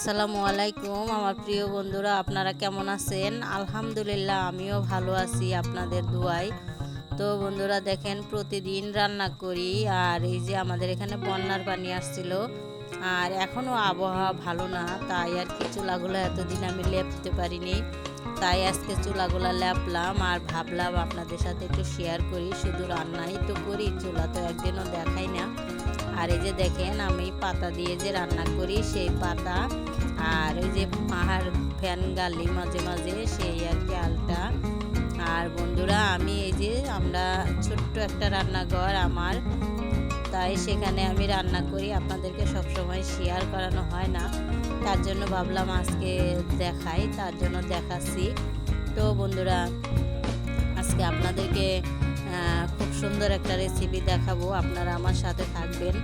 আসসালামু আলাইকুম, আমার প্রিয় বন্ধুরা, আপনারা কেমন আছেন? আলহামদুলিল্লাহ, আমিও ভালো আছি আপনাদের দুয়ায়। তো বন্ধুরা, দেখেন, প্রতিদিন রান্না করি, আর এই যে আমাদের এখানে বন্যার পানি আসছিল, আর এখনও আবহাওয়া ভালো না, তাই আর কি চুলাগুলো এতদিন আমি লেপতে পারিনি। তাই আজকে চুলাগুলো লেপলাম আর ভাবলাম আপনাদের সাথে একটু শেয়ার করি। শুধু রান্নাই তো করি, চুলা তো একদিনও দেখাই না। আর এই যে দেখেন, আমি পাতা দিয়ে যে রান্না করি, সেই পাতা আর ওই যে পাহাড় ফ্যান গালি মাঝে মাঝে, সেই আর কি আলটা। আর বন্ধুরা, আমি এই যে আমরা ছোট্ট একটা রান্নাঘর আমার, তাই সেখানে আমি রান্না করি। আপনাদেরকে সবসময় শেয়ার করানো হয় না। তার জন্য ভাবলাম আজকে দেখাই, তার জন্য দেখাচ্ছি। তো বন্ধুরা, আজকে আপনাদেরকে খুব সুন্দর একটা রেসিপি দেখাবো। আপনারা আমার সাথে থাকবেন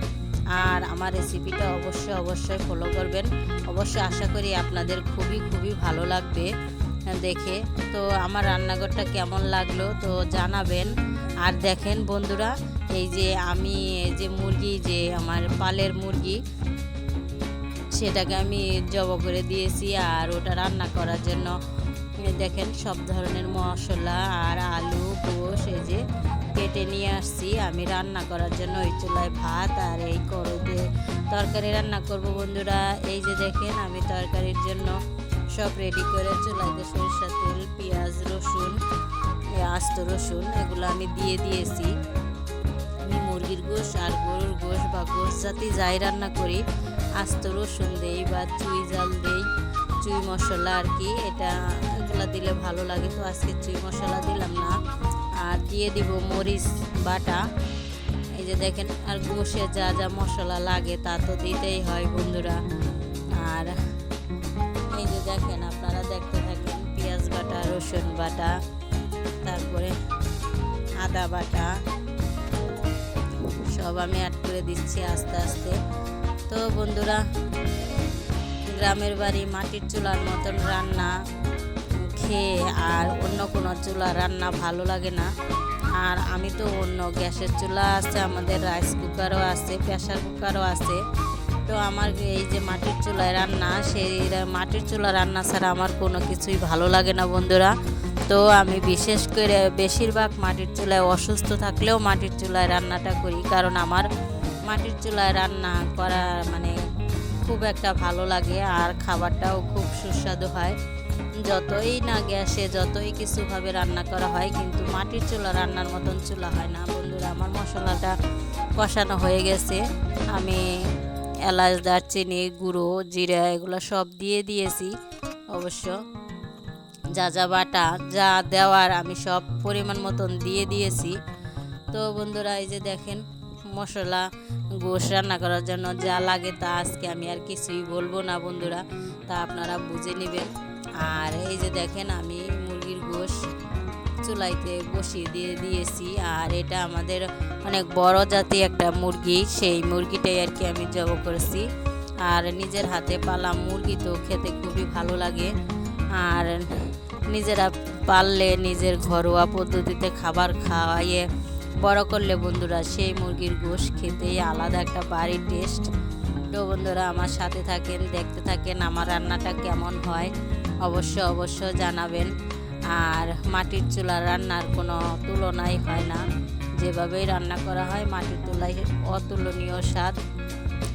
আর আমার রেসিপিটা অবশ্যই অবশ্যই ফলো করবেন। অবশ্যই আশা করি আপনাদের খুবই খুবই ভালো লাগবে দেখে। তো আমার রান্নাঘরটা কেমন লাগল তো জানাবেন। আর দেখেন বন্ধুরা, এই যে আমি যে মুরগি, যে আমার পালের মুরগি সেটাকে আমি জব করে দিয়েছি আর ওটা রান্না করার জন্য দেখেন সব ধরনের মশলা আর আলু, গোশ এই যে কেটে নিয়ে আসছি। আমি রান্না করার জন্য ওই চুলায় ভাত আর এই করদে তরকারি রান্না করব বন্ধুরা। এই যে দেখেন আমি তরকারির জন্য সব রেডি করে চুলাইতে সরিষা তেল, পেঁয়াজ, রসুন আস্ত রসুন, এগুলো আমি দিয়ে দিয়েছি। মুরগির গোশ আর গরুর গোশ বা গোশ জাতি যাই রান্না করি, আস্ত রসুন দেই বা চুই জাল দেই, চুই মশলা আর কি, এটা এগুলা দিলে ভালো লাগে। তো আজকে চুই মশলা দিলাম না, আর দিয়ে দিব মরিচ বাটা। এই যে দেখেন, আর গোশে যা যা মশলা লাগে তা তো দিতেই হয় বন্ধুরা। আর এই যে দেখেন, আপনারা দেখতে থাকেন, পেঁয়াজ বাটা, রসুন বাটা, তারপরে আদা বাটা সব আমি অ্যাড করে দিচ্ছি আস্তে আস্তে। তো বন্ধুরা, গ্রামের বাড়ি মাটির চুলার মতন রান্না খেয়ে আর অন্য কোনো চুলা রান্না ভালো লাগে না। আর আমি তো অন্য গ্যাসের চুলা আছে, আমাদের রাইস কুকারও আছে প্রেশার কুকারও আছে। তো আমার এই যে মাটির চুলায় রান্না, সেই মাটির চুলা রান্না ছাড়া আমার কোনো কিছুই ভালো লাগে না বন্ধুরা। তো আমি বিশেষ করে বেশিরভাগ মাটির চুলায় অসুস্থ থাকলেও মাটির চুলায় রান্নাটা করি। কারণ আমার মাটির চুলায় রান্না করা মানে খুব একটা ভালো লাগে আর খাবারটাও খুব সুস্বাদু হয়। যতই না গ্যাসে যতই কিছুভাবে রান্না করা হয় কিন্তু মাটির চুলা রান্নার মতন চুলা হয় না। বন্ধুরা, আমার মশলাটা কষানো হয়ে গেছে। আমি এলাচ, দারচিনি, গুঁড়ো, জিরা এগুলো সব দিয়ে দিয়েছি অবশ্য। যা যা বাটা, যা দেওয়ার আমি সব পরিমাণ মতন দিয়ে দিয়েছি। তো বন্ধুরা, এই যে দেখেন, মশলা, গোশ রান্না করার জন্য যা লাগে তা আজকে আমি আর কিছুই বলব না বন্ধুরা, তা আপনারা বুঝে নেবেন। আর এই যে দেখেন, আমি মুরগির গোশ চুলাইতে বসিয়ে দিয়ে দিয়েছি। আর এটা আমাদের অনেক বড় জাতি একটা মুরগি, সেই মুরগিটাই আর কি আমি জব করেছি। আর নিজের হাতে পালা মুরগি তো খেতে খুবই ভালো লাগে। আর নিজেরা পাললে নিজের ঘরোয়া পদ্ধতিতে খাবার খাওয়াইয়ে বড় করলে বন্ধুরা সেই মুরগির গোশ খেতেই আলাদা একটা বাড়ির টেস্ট তো বন্ধুরা আমার সাথে থাকেন, দেখতে থাকেন আমার রান্নাটা কেমন হয়, অবশ্য অবশ্য জানাবেন। আর মাটির চুলার রান্নার কোনো তুলনাই হয় না। যেভাবেই রান্না করা হয়, মাটির চুলায় অতুলনীয় স্বাদ।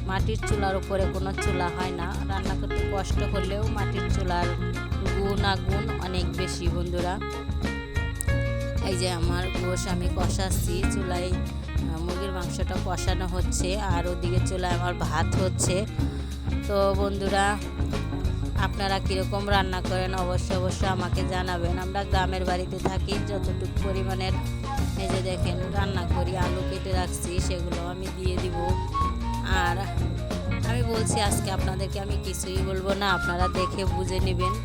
মাটির চুলার উপরে কোনো চুলা হয় না। রান্না করতে কষ্ট হলেও মাটির চুলার গুণ আগুন অনেক বেশি, বন্ধুরা। এই যে আমার গোশ, আমি কষাচ্ছি। চুলায় মুরগির মাংসটা কষানো হচ্ছে আর ওদিকে চুলায় আমার ভাত হচ্ছে। তো বন্ধুরা, আপনারা কীরকম রান্না করেন অবশ্যই অবশ্যই আমাকে জানাবেন। আমরা গ্রামের বাড়িতে থাকি, যতটুকু পরিমাণের, এই যে দেখেন, রান্না করি, আলু কেটে রাখছি, সেগুলো আমি দিয়ে দিব। আর আমি বলছি, আজকে আপনাদেরকে আমি কিছুই বলব না, আপনারা দেখে বুঝে নেবেন।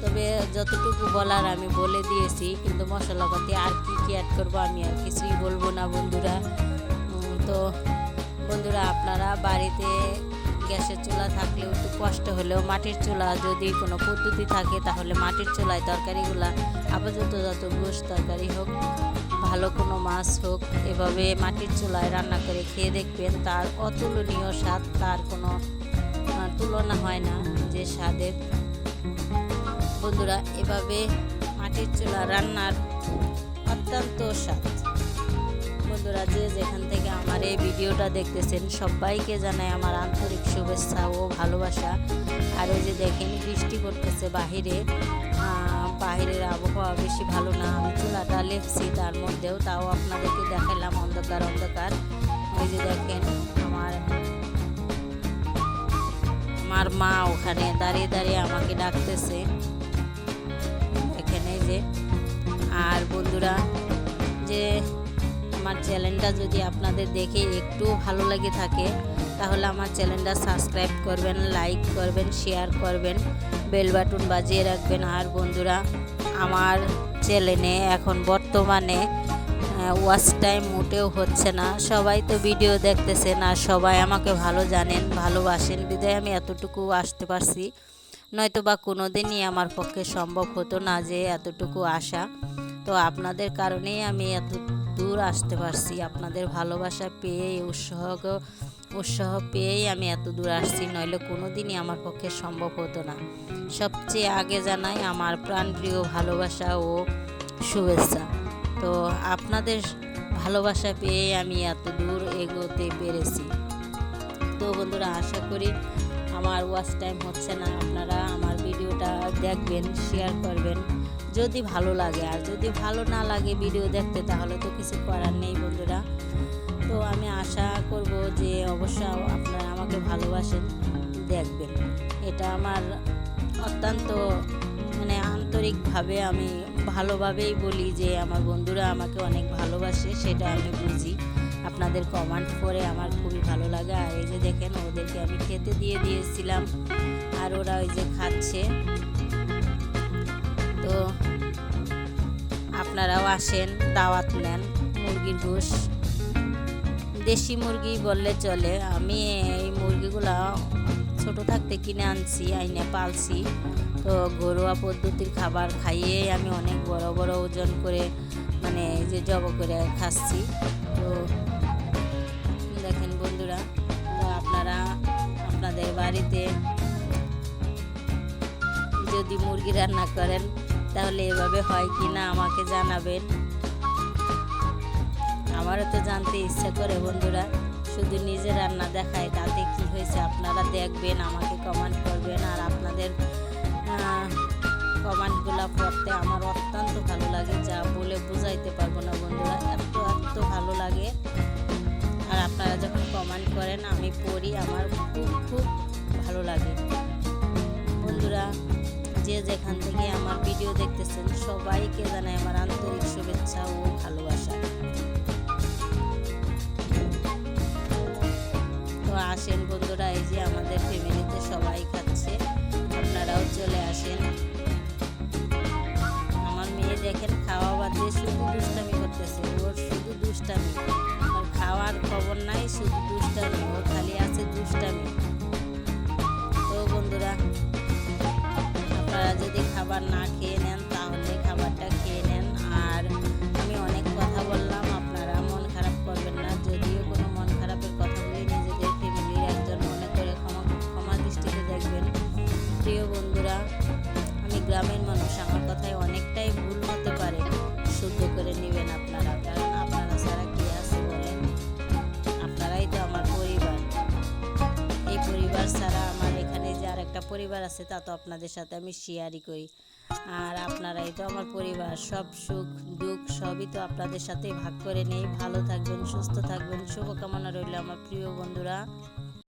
তবে যতটুকু বলার আমি বলে দিয়েছি, কিন্তু মশলাপাতি আর কি কি অ্যাড করব আমি আর কিছুই বলব না বন্ধুরা। তো বন্ধুরা, আপনারা বাড়িতে গ্যাসের চুলা থাকলেও একটু কষ্ট হলেও মাটির চুলা যদি কোনো পদ্ধতি থাকে, তাহলে মাটির চুলায় তরকারিগুলা, আপাতত যত গোশ তরকারি হোক, ভালো কোনো মাছ হোক, এভাবে মাটির চুলায় রান্না করে খেয়ে দেখবেন তার অতুলনীয় স্বাদ, তার কোনো তুলনা হয় না যে স্বাদের। বন্ধুরা, এভাবে মাটির চুলা রান্নার অত্যন্ত স্বাদ। বন্ধুরা, যে যেখান থেকে আমার এই ভিডিওটা দেখতেছেন, সবাইকে জানাই আমার আন্তরিক শুভেচ্ছা ও ভালোবাসা। আর যে দেখেন, বৃষ্টি পড়তেছে বাহিরে। বাহিরের আবহাওয়া বেশি ভালো না। আমি চুলাটা লেপছি, তার মধ্যেও তাও আপনাদেরকে দেখালাম অন্ধকার অন্ধকার। ওই যে দেখেন, আমার আমার মা ওখানে দাঁড়িয়ে দাঁড়িয়ে আমাকে ডাকতেছে। যে আর বন্ধুরা, যে আমার চ্যানেলটা যদি আপনাদের দেখে একটু ভালো লাগে থাকে, তাহলে আমার চ্যানেলটা সাবস্ক্রাইব করবেন, লাইক করবেন, শেয়ার করবেন, বেল বাটন বাজিয়ে রাখবেন। আর বন্ধুরা, আমার চ্যানেলে এখন বর্তমানে ওয়াচ টাইম মোটেও হচ্ছে না। সবাই তো ভিডিও দেখতেছেন আর সবাই আমাকে ভালো জানেন, ভালোবাসেন। বিদায় আমি এতটুকু আসতে পারছি। নয়তো বা কোনো দিনই আমার পক্ষে সম্ভব হতো না যে এতটুকু আসা তো আপনাদের কারণেই আমি এত দূর আসতে পারছি। আপনাদের ভালোবাসা পেয়ে উৎসাহ উৎসাহ পেয়েই আমি এত দূর আসছি, নইলে কোনো দিনই আমার পক্ষে সম্ভব হতো না। সবচেয়ে আগে জানাই আমার প্রাণপ্রিয় ভালোবাসা ও শুভেচ্ছা। তো আপনাদের ভালোবাসা পেয়ে আমি এত দূর এগোতে পেরেছি। তো বন্ধুরা, আশা করি আমার ওয়াচ টাইম হচ্ছে না, আপনারা আমার ভিডিওটা দেখবেন শেয়ার করবেন। যদি ভালো লাগে, আর যদি ভালো না লাগে ভিডিও দেখতে, তাহলে তো কিছু করার নেই বন্ধুরা। তো আমি আশা করব যে অবশ্য আপনারা আমাকে ভালোবাসেন, দেখবেন। এটা আমার অত্যন্ত মানে আন্তরিকভাবে আমি ভালোভাবেই বলি যে আমার বন্ধুরা আমাকে অনেক ভালোবাসে, সেটা আমি বুঝি। আপনাদের কমেন্ট করে আমার খুবই ভালো লাগে। আর এই যে দেখেন, ওদেরকে আমি খেতে দিয়ে দিয়েছিলাম। আর ওরা ওই যে খাচ্ছে। তো আপনারাও আসেন, দাওয়াত নেন, মুরগির গোশ। দেশি মুরগি বললে চলে। আমি এই মুরগিগুলো ছোট থাকতে কিনে আনছি, আইনে পালছি। তো ঘরোয়া পদ্ধতির খাবার খাইয়ে আমি অনেক বড় বড় ওজন করে মানে যে জব করে খাচ্ছি। তো বাড়িতে। যদি মুরগি রান্না করেন, তাহলে এভাবে হয় কি না আমাকে জানাবেন। আমারও তো জানতে ইচ্ছা করে বন্ধুরা, শুধু নিজে রান্না দেখায়, তাতে কি হয়েছে আপনারা দেখবেন, আমাকে কমেন্ট করবেন, আর আপনাদের কমেন্টগুলো পড়তে আমার অত্যন্ত ভালো লাগে, যা বলে বুঝাইতে পারব না বন্ধুরা, এত এত ভালো লাগে। আর আপনারা যখন কমেন্ট করেন, আমি পড়ি, আমার খুব খুব ভালো লাগে। বন্ধুরা, যে যেখান থেকে আমার ভিডিও দেখতেছেন, সবাইকে জানাই আমার আন্তরিক শুভেচ্ছা ও ভালোবাসা। তো আসেন বন্ধুরা, এই যে আমাদের ফ্যামিলিতে সবাই খাচ্ছে, আপনারাও চলে আসেন। আমার মেয়ে দেখেন, খাওয়া বাদ দিয়ে খাবার না খেয়ে পরিবার আছে, তা তো আপনাদের সাথে আমি শেয়ারই করি। আর আপনারাই তো আমার পরিবার, সব সুখ, দুঃখ সবই তো আপনাদের সাথে ভাগ করে নেই। ভালো থাকবেন, সুস্থ থাকবেন। শুভকামনা রইল আমার প্রিয় বন্ধুরা।